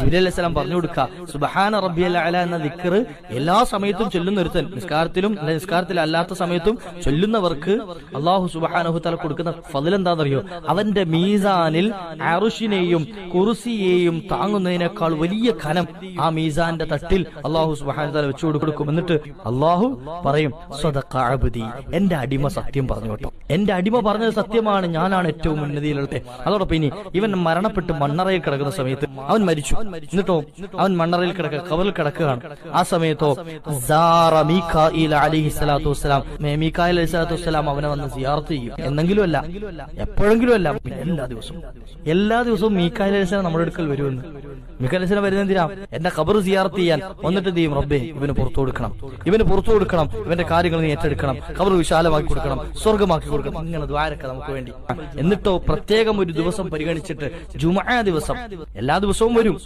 ജിബ്രീൽ പറഞ്ഞു കൊടുക്കുക സുബഹാന റബ്ബിയൽ അല എന്ന ദിക്കറ് എല്ലാ സമയത്തും ചൊല്ലുന്ന ഒരുത്തൻ. നിസ്കാരത്തിലും നിസ്കാരത്തിൽ അല്ലാത്ത സമയത്തും ചൊല്ലുന്നവർക്ക് അള്ളാഹു സുബഹാനഹു തല കൊടുക്കുന്ന ഫതിൽ എന്താണെന്നറിയോ? അവന്റെ മീസാനിൽ അറുഷിനെയും കുറുസിയെയും താങ്ങുന്നതിനേക്കാൾ വലിയ ഖനം ആ മീസാന്റെ തട്ടിൽ അള്ളാഹു സുബഹാന തല വെച്ചു കൊടുക്കും. എന്നിട്ട് അള്ളാഹു പറയും സ്വതക്ക അബ്ദി. എന്റെ അടിമ സത്യം പറഞ്ഞു കേട്ടോ. എന്റെ അടിമ പറഞ്ഞത് സത്യമാണ്. ഞാനാണ് ഏറ്റവും ഉന്നതിയിലുള്ളത്. അതോടൊപ്പം ഇനി ഇവൻ മരണപ്പെട്ട് മണ്ണറയിൽ കിടക്കുന്ന സമയത്ത് അവൻ മരിച്ചു. എന്നിട്ടോ അവൻ മണ്ണറയിൽ കിടക്കുക കവറിൽ കിടക്കുകയാണ്. ആ സമയത്തോ സാറ മീഖായിൽ അലിഹി സ്വലാത്തു വസ്സലാം. മീഖായിൽ അലി സ്വലാത്തു വസ്സലാം അവനെ വന്ന് സിയാർത്ത് ചെയ്യും. എന്നെങ്കിലും അല്ല എപ്പോഴെങ്കിലും അല്ല എല്ലാ ദിവസവും. എല്ലാ ദിവസവും മീഖായിൽ അലി സ്വലാം നമ്മുടെ അടുക്കൽ വരുമെന്ന്. മീഖായിൽ അലി സ്വലാം എന്തിനാ? എന്റെ ഖബർ സിയാർത്ത് ചെയ്യാൻ. വന്നിട്ട് എന്ത് ചെയ്യും? റബ്ബെ ഇവന് പുറത്തു കൊടുക്കണം. ഇവന് പുറത്തു കൊടുക്കണം. ഇവന്റെ കാര്യങ്ങൾ നീ ഏറ്റെടുക്കണം. ഖബർ വിശാലമാക്കി കൊടുക്കണം. സ്വർഗമാക്കി കൊടുക്കണം. ഇങ്ങനെ ദ്വാരക്ക നമുക്ക് വേണ്ടി. എന്നിട്ടോ പ്രത്യേകം ഒരു ദിവസം പരിഗണിച്ചിട്ട് ജുമാ ദിവസം എല്ലാ ദിവസവും വരും.